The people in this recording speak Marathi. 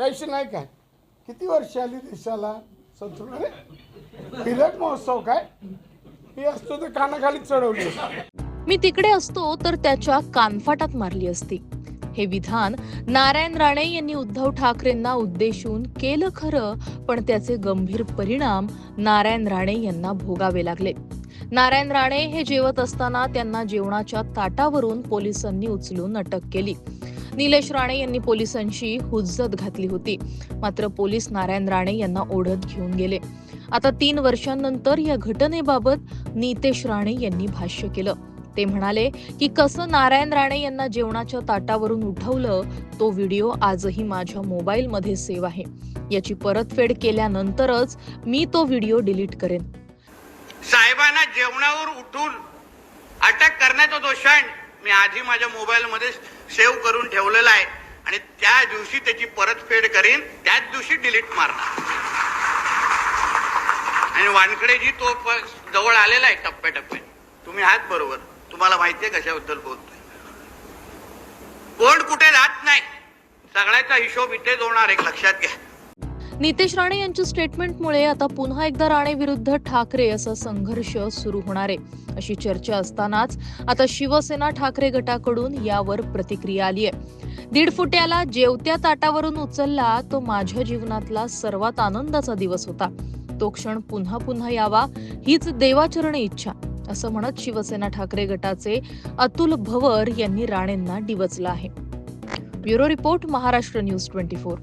त्याशी नाही काय? किती वर्ष आली देशाला? संतुलन हिरक महोत्सव काय? ही असतो तर कानाखाली चढवली. मी तिकडे असतो तर त्याच्या कानफाटात मारली असती. हे विधान नारायण राणे यांनी उद्धव ठाकरेंना उद्देशून केलं खरं पण त्याचे गंभीर परिणाम नारायण राणे यांना भोगावे लागले. नारायण राणे हे जेवत असताना त्यांना जेवणाच्या ताटावरून पोलिसांनी उचलून अटक केली. निलेश राणे यांनी पोलिसांशी हुज्जत घातली होती. मात्र पोलीस नारायण राणे यांना ओढत घेऊन गेले. आता तीन वर्षांनंतर या घटनेबाबत नितेश राणे यांनी भाष्य केलं. ते म्हणाले की कसं नारायण राणे यांना जेवणाच्या ताटावरून उठवलं तो व्हिडिओ आजही माझ्या मोबाईलमध्ये सेव्ह आहे. याची परतफेड केल्यानंतरच मी तो व्हिडिओ डिलीट करेन. साहेबांना जेवणावर उठून अटक करण्याचा दोषण मी आधी माझ्या मोबाईलमध्ये सेव्ह करून ठेवलेला आहे आणि त्या दिवशी त्याची परतफेड करीन त्याच दिवशी डिलीट मारणार. आणि वानखडेजी तो जवळ आलेला आहे टप्प्याटप्प्याने. तुम्ही आहात बरोबर. तुम्हाला माहितीये कशाबद्दल बोलतोय. कोण कुठे जात नाही. सगळ्याचा हिशोब इथेच होणार एक लक्षात घ्या. नितेश राणे यांच्या स्टेटमेंटमुळे आता पुन्हा एकदा राणे विरुद्ध ठाकरे असा संघर्ष सुरू होणार आहे. अशी चर्चा असतानाच आता शिवसेना ठाकरे गटाकडून यावर प्रतिक्रिया आली आहे. दीड फुट्याला जेवत्या ताटावरून उचलला तो माझ्या जीवनातला सर्वात आनंदाचा दिवस होता. तो क्षण पुन्हा पुन्हा यावा हीच देवाचरणी इच्छा असं म्हणत शिवसेना ठाकरे गटाचे अतुल भवर यांनी राणेंना डिवचलं आहे. Bureau report Maharashtra news twenty four.